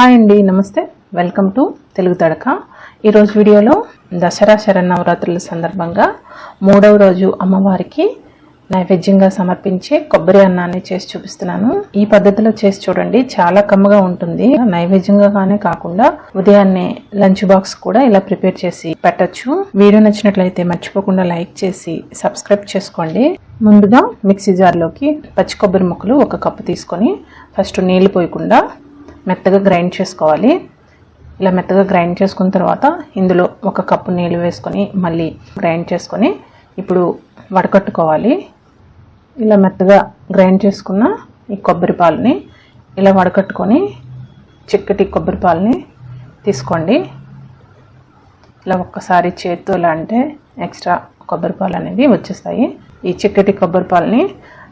Hi అండి నమస్తే. Welcome to Telugu Thadaka. ఈరోజు వీడియోలో దసరా శరన్నవరాత్రుల సందర్భంగా మూడవ రోజు అమ్మవారికి నైవేద్యంగా సమర్పించే కొబ్బరి అన్నాన్ని చేసి చూపిస్తున్నాను. ఈ పద్ధతిలో చేసి చూడండి చాలా కమ్మగా ఉంటుంది. నైవేద్యంగానే కాకుండా ఉదయాన్నే లంచ్ బాక్స్ కూడా ఇలా ప్రిపేర్ చేసి పెట్టచ్చు. వీడియో నచ్చినట్లయితే మర్చిపోకుండా లైక్ చేసి సబ్స్క్రైబ్ చేసుకోండి. ముందుగా మిక్సీ జార్లోకి పచ్చి కొబ్బరి ముక్కలు ఒక కప్పు తీసుకొని ఫస్ట్ నీళ్ళు పోయకుండా మెత్తగా గ్రైండ్ చేసుకోవాలి. ఇలా మెత్తగా గ్రైండ్ చేసుకున్న తర్వాత ఇందులో ఒక కప్పు నీళ్ళు వేసుకొని మళ్ళీ గ్రైండ్ చేసుకొని ఇప్పుడు వడకట్టుకోవాలి. ఇలా మెత్తగా గ్రైండ్ చేసుకున్న ఈ కొబ్బరి పాలని ఇలా వడకట్టుకొని చిక్కటి కొబ్బరి పాలని తీసుకోండి. ఇలా ఒక్కసారి చేత్తో ఇలా అంటే ఎక్స్ట్రా కొబ్బరి పాలు అనేవి వచ్చేస్తాయి. ఈ చిక్కటి కొబ్బరి పాలని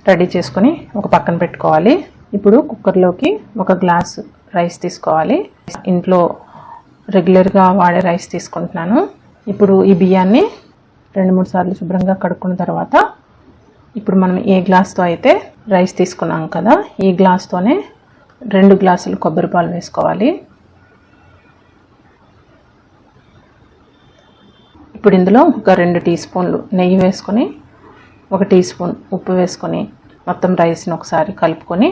రెడీ చేసుకొని ఒక పక్కన పెట్టుకోవాలి. ఇప్పుడు కుక్కర్లోకి ఒక గ్లాసు రైస్ తీసుకోవాలి. ఇంట్లో రెగ్యులర్గా వాడే రైస్ తీసుకుంటున్నాను. ఇప్పుడు ఈ బియ్యాన్ని రెండు మూడు సార్లు శుభ్రంగా కడుక్కున్న తర్వాత ఇప్పుడు మనం ఏ గ్లాస్తో అయితే రైస్ తీసుకున్నాం కదా ఈ గ్లాస్తోనే రెండు గ్లాసులు కొబ్బరి పాలు వేసుకోవాలి. ఇప్పుడు ఇందులో ఒక రెండు టీ స్పూన్లు నెయ్యి వేసుకొని ఒక టీ స్పూన్ ఉప్పు వేసుకొని మొత్తం రైస్ని ఒకసారి కలుపుకొని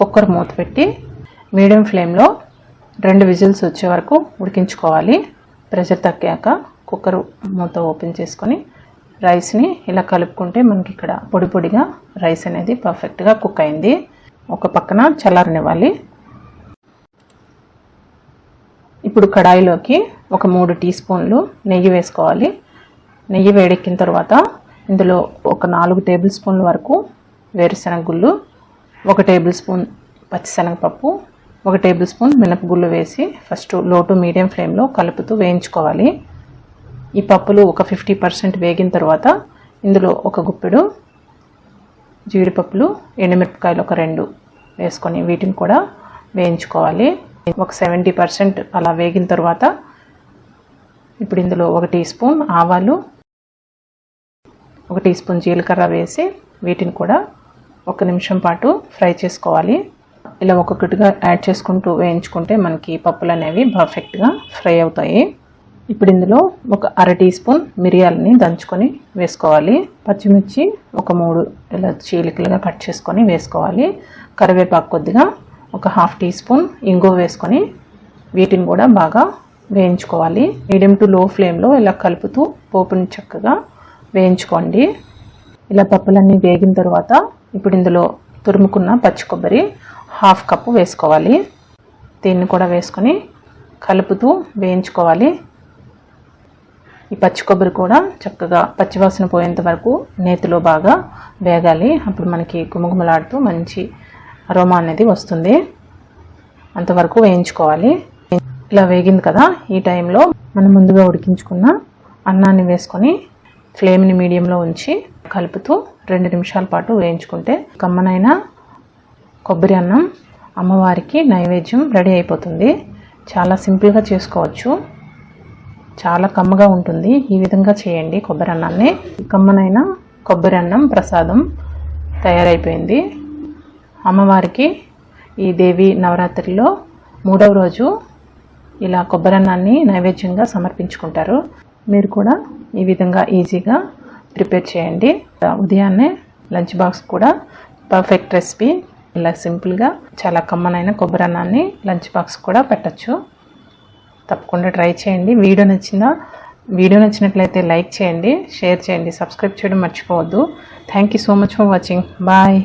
కుక్కర్ మూత పెట్టి మీడియం ఫ్లేమ్లో రెండు విజిల్స్ వచ్చే వరకు ఉడికించుకోవాలి. ప్రెషర్ తగ్గాక కుక్కర్ మూత ఓపెన్ చేసుకొని రైస్ని ఇలా కలుపుకుంటే మనకి ఇక్కడ పొడి పొడిగా రైస్ అనేది పర్ఫెక్ట్గా కుక్ అయింది. ఒక పక్కన చల్లారనివ్వాలి. ఇప్పుడు కడాయిలోకి ఒక మూడు టీ స్పూన్లు నెయ్యి వేసుకోవాలి. నెయ్యి వేడెక్కిన తర్వాత ఇందులో ఒక నాలుగు టేబుల్ స్పూన్ల వరకు వేరుశనగ గుళ్ళు ఒక టేబుల్ స్పూన్ పచ్చిశనగపప్పు ఒక టేబుల్ స్పూన్ మినపగుళ్ళు వేసి ఫస్ట్లో టు మీడియం ఫ్లేమ్లో కలుపుతూ వేయించుకోవాలి. ఈ పప్పులు ఒక ఫిఫ్టీ పర్సెంట్ వేగిన తర్వాత ఇందులో ఒక గుప్పెడు జీడిపప్పులు ఎండుమిరపకాయలు ఒక రెండు వేసుకొని వీటిని కూడా వేయించుకోవాలి. ఒక సెవెంటీ పర్సెంట్ అలా వేగిన తర్వాత ఇప్పుడు ఇందులో ఒక టీ స్పూన్ ఆవాలు ఒక టీ స్పూన్ జీలకర్ర వేసి వీటిని కూడా ఒక నిమిషం పాటు ఫ్రై చేసుకోవాలి. ఇలా ఒక్కొక్కటిగా యాడ్ చేసుకుంటూ వేయించుకుంటే మనకి పప్పులు అనేవి పర్ఫెక్ట్గా ఫ్రై అవుతాయి. ఇప్పుడు ఇందులో ఒక అర టీ స్పూన్ మిరియాలని దంచుకొని వేసుకోవాలి. పచ్చిమిర్చి ఒక మూడు ఇలా చీలికలుగా కట్ చేసుకొని వేసుకోవాలి. కరివేపాకు కొద్దిగా ఒక హాఫ్ టీ స్పూన్ ఇంగువ వేసుకొని వీటిని కూడా బాగా వేయించుకోవాలి. మీడియం టు లో ఫ్లేమ్లో ఇలా కలుపుతూ పోపుని చక్కగా వేయించుకోండి. ఇలా పప్పులన్నీ వేగిన తర్వాత ఇప్పుడు ఇందులో తురుముకున్న పచ్చి కొబ్బరి హాఫ్ కప్పు వేసుకోవాలి. దీన్ని కూడా వేసుకొని కలుపుతూ వేయించుకోవాలి. ఈ పచ్చి కొబ్బరి కూడా చక్కగా పచ్చివాసన పోయేంత వరకు నేతిలో బాగా వేగాలి. అప్పుడు మనకి గుమగుమలాడుతూ మంచి అరోమా అనేది వస్తుంది. అంతవరకు వేయించుకోవాలి. ఇలా వేగింది కదా ఈ టైంలో మనం ముందుగా ఉడికించుకున్న అన్నాన్ని వేసుకొని ఫ్లేమ్ని మీడియంలో ఉంచి కలుపుతూ రెండు నిమిషాల పాటు వేయించుకుంటే కమ్మనైన కొబ్బరి అన్నం అమ్మవారికి నైవేద్యం రెడీ అయిపోతుంది. చాలా సింపుల్గా చేసుకోవచ్చు. చాలా కమ్మగా ఉంటుంది. ఈ విధంగా చేయండి కొబ్బరి అన్నాన్ని. కమ్మనైన కొబ్బరి అన్నం ప్రసాదం తయారైపోయింది. అమ్మవారికి ఈ దేవి నవరాత్రిలో మూడవ రోజు ఇలా కొబ్బరి అన్నాన్ని నైవేద్యంగా సమర్పించుకుంటారు. మీరు కూడా ఈ విధంగా ఈజీగా ప్రిపేర్ చేయండి. ఉదయాన్నే లంచ్ బాక్స్ కూడా పర్ఫెక్ట్ రెసిపీ ఇలా సింపుల్గా చాలా కమ్మనైన కొబ్బరి అన్నాన్ని లంచ్ బాక్స్ కూడా పెట్టచ్చు. తప్పకుండా ట్రై చేయండి. వీడియో నచ్చిందా వీడియో నచ్చినట్లయితే లైక్ చేయండి షేర్ చేయండి సబ్స్క్రైబ్ చేయడం మర్చిపోవద్దు. Thank you so much for watching bye